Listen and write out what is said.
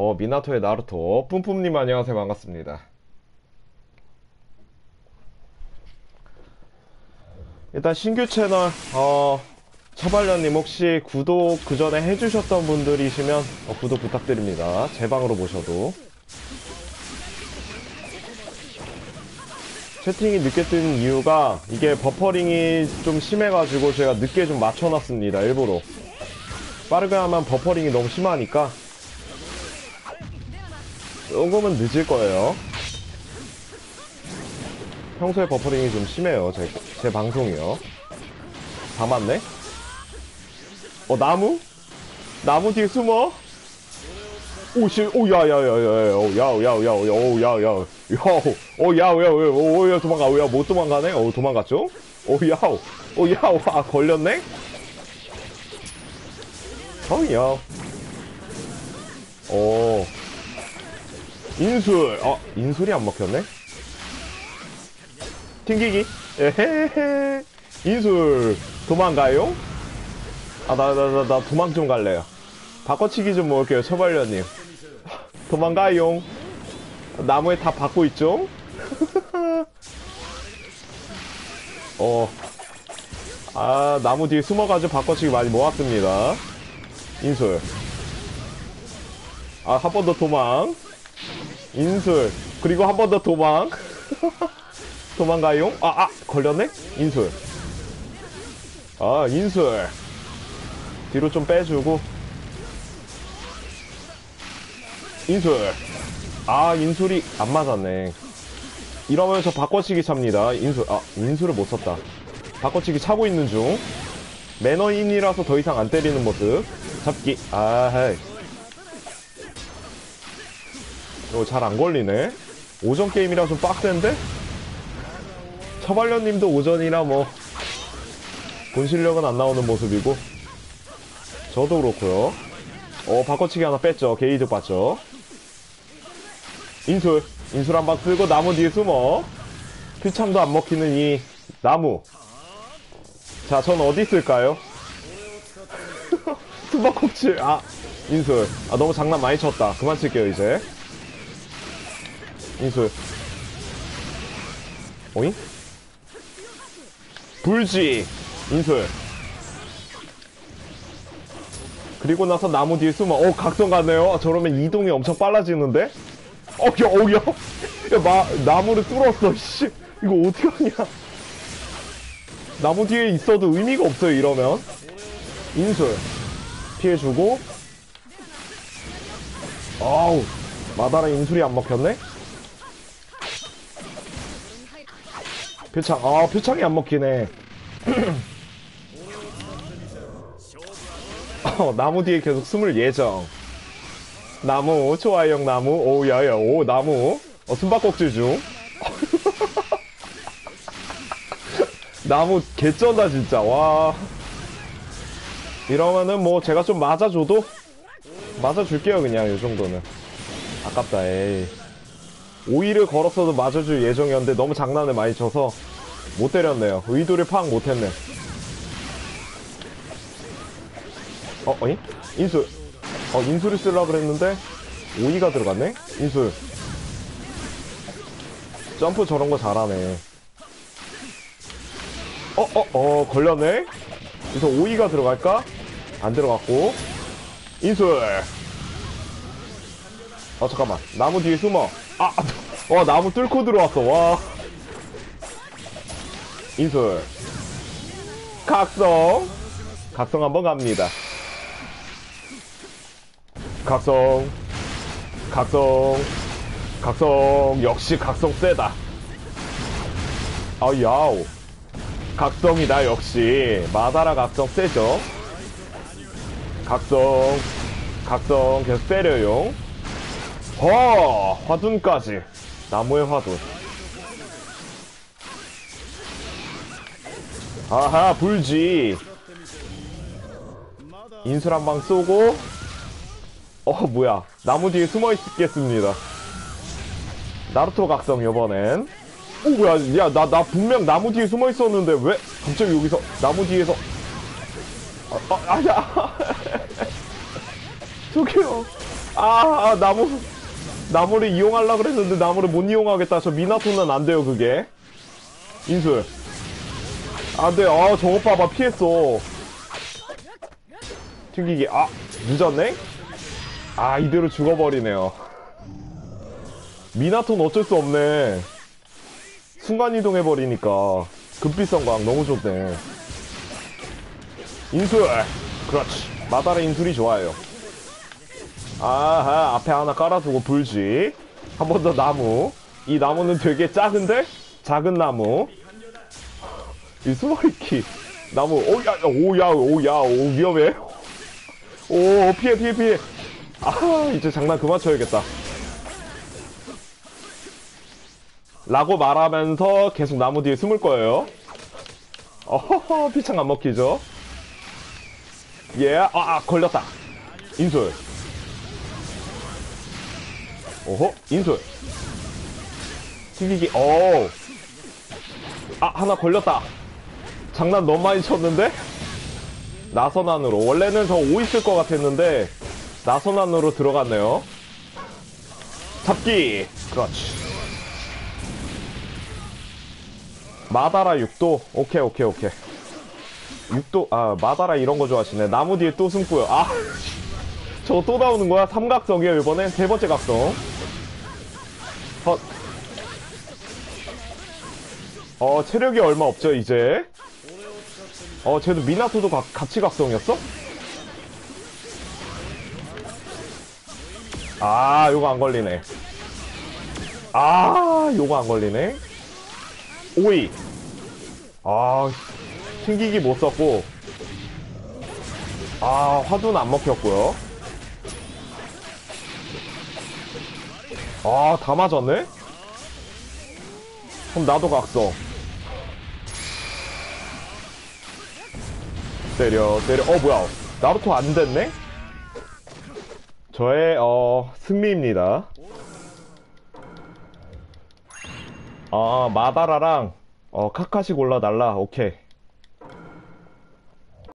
어, 미나토의 나루토. 뿜뿜님 안녕하세요. 반갑습니다. 일단 신규 채널, 어, 처발련님 혹시 구독 그 전에 해주셨던 분들이시면 어, 구독 부탁드립니다. 제 방으로 모셔도. 채팅이 늦게 뜬 이유가 이게 버퍼링이 좀 심해가지고 제가 늦게 좀 맞춰놨습니다. 일부러. 빠르게 하면 버퍼링이 너무 심하니까 조금은 늦을 거예요. 평소에 버퍼링이 좀 심해요. 제, 제 방송이요. 다 맞네? 어, 나무? 나무 뒤에 숨어? 오, 씨, 오, 야, 야, 야, 야, 야, 오, 야, 야, 야, 야, 오, 야, 야, 야, 오, 야, 야, 야, 야, 야, 도망가, 오, 야, 못 도망가네? 오, 도망갔죠? 오, 야, 오, 야, 와, 걸렸네? 어이, 야. 오. 인술. 어, 인술이 안 먹혔네? 튕기기. 에헤헤. 인술. 도망가요? 아, 나, 나, 나, 나 도망 좀 갈래요. 바꿔치기 좀 먹을게요, 처발려님. 도망가요. 나무에 다 받고 있죠? 어. 아, 나무 뒤에 숨어가지고 바꿔치기 많이 모았습니다. 인술. 아, 한 번 더 도망. 인술. 그리고 한 번 더 도망. 도망가요? 아, 아, 걸렸네? 인술. 아, 인술. 뒤로 좀 빼주고. 인술. 아, 인술이 안 맞았네. 이러면 저 바꿔치기 찹니다. 인술. 아, 인술을 못 썼다. 바꿔치기 차고 있는 중. 매너인이라서 더 이상 안 때리는 모습. 잡기. 아, 헤이. 이거 잘 안 걸리네. 오전 게임이라 좀 빡센데? 처발련님도 오전이라 뭐, 본 실력은 안 나오는 모습이고. 저도 그렇고요 어, 바꿔치기 하나 뺐죠. 게이드 봤죠. 인술. 인술 한 방 쓰고 나무 뒤에 숨어. 피참도 안 먹히는 이 나무. 자, 전 어디 있을까요? 수박꼭질. 아, 인술. 아, 너무 장난 많이 쳤다. 그만 칠게요, 이제. 인술. 오잉? 불지. 인술. 그리고 나서 나무 뒤에 숨어. 어, 각성 가네요. 저러면 이동이 엄청 빨라지는데? 어, 야, 어, 야. 야, 마, 나무를 뚫었어, 씨. 이거 어떻게 하냐. 나무 뒤에 있어도 의미가 없어요, 이러면. 인술. 피해주고. 아우. 마다라 인술이 안 먹혔네? 표창, 아, 표창이 안 먹히네. 어, 나무 뒤에 계속 숨을 예정. 나무, 좋아요, 나무. 오, 야, 야, 오, 나무. 어, 숨바꼭질 중. 나무 개쩐다, 진짜. 와. 이러면은 뭐 제가 좀 맞아줘도 맞아줄게요, 그냥, 이 정도는. 아깝다, 에이. 오이를 걸었어도 맞아줄 예정이었는데 너무 장난을 많이 쳐서 못 때렸네요. 의도를 파악 못했네. 어, 어이? 인술. 어, 인술을 쓰려고 그랬는데 오이가 들어갔네? 인술. 점프 저런 거 잘하네. 어, 어, 어, 걸렸네? 그래서 오이가 들어갈까? 안 들어갔고. 인술. 어, 잠깐만. 나무 뒤에 숨어. 아, 와, 나무 뚫고 들어왔어, 와. 인술. 각성. 각성 한번 갑니다. 각성. 각성. 각성. 역시 각성 세다. 아, 야우. 각성이다, 역시. 마다라 각성 세죠? 각성. 각성 계속 때려요. 허! 화둔까지. 나무의 화둔. 아하, 불지. 인술 한 방 쏘고, 어, 뭐야. 나무 뒤에 숨어 있겠습니다. 나루토 각성, 요번엔. 오, 뭐야. 야, 나, 나 분명 나무 뒤에 숨어 있었는데, 왜 갑자기 여기서, 나무 뒤에서. 아, 아, 아야. 저기요. 아, 아, 나무, 나무를 이용하려고 그랬는데 나무를 못 이용하겠다. 저 미나토는 안 돼요, 그게. 인술. 안 돼. 아, 저것 봐봐. 피했어. 튕기기. 아, 늦었네? 아, 이대로 죽어버리네요. 미나토는 어쩔 수 없네. 순간이동해버리니까. 급비성 광 너무 좋네. 인술. 그렇지. 마다라 인술이 좋아요. 아하, 앞에 하나 깔아두고 불지. 한 번 더 나무. 이 나무는 되게 작은데? 작은 나무. 이 숨어있기. 나무, 오, 야, 오, 야, 오, 야, 오, 위험해. 오, 피해, 피해, 피해. 아, 이제 장난 그만 쳐야겠다. 라고 말하면서 계속 나무 뒤에 숨을 거예요. 어허허, 피창 안 먹히죠? 예, 아, 아, 걸렸다. 인술. 오호, 인술. 튀기기, 오. 아, 하나 걸렸다. 장난 너무 많이 쳤는데? 나선안으로. 원래는 저 5 있을 것 같았는데, 나선안으로 들어갔네요. 잡기. 그렇지. 마다라 6도. 오케이, 오케이, 오케이. 6도, 아, 마다라 이런 거 좋아하시네. 나무 뒤에 또 숨고요. 아, 저거 또 나오는 거야? 삼각성이에요, 이번엔? 세 번째 각성. 헛. 어, 체력이 얼마 없죠, 이제. 어, 쟤도 미나토도 가- 같이 각성이었어? 아, 요거 안 걸리네. 아, 요거 안 걸리네. 오이. 아, 튕기기 못 썼고. 아, 화두는 안 먹혔고요. 아, 다 맞았네? 그럼 나도 각성. 때려, 때려. 어, 뭐야. 나루토 안 됐네? 저의, 어, 승리입니다. 아, 마다라랑, 어, 카카시 골라 달라. 오케이.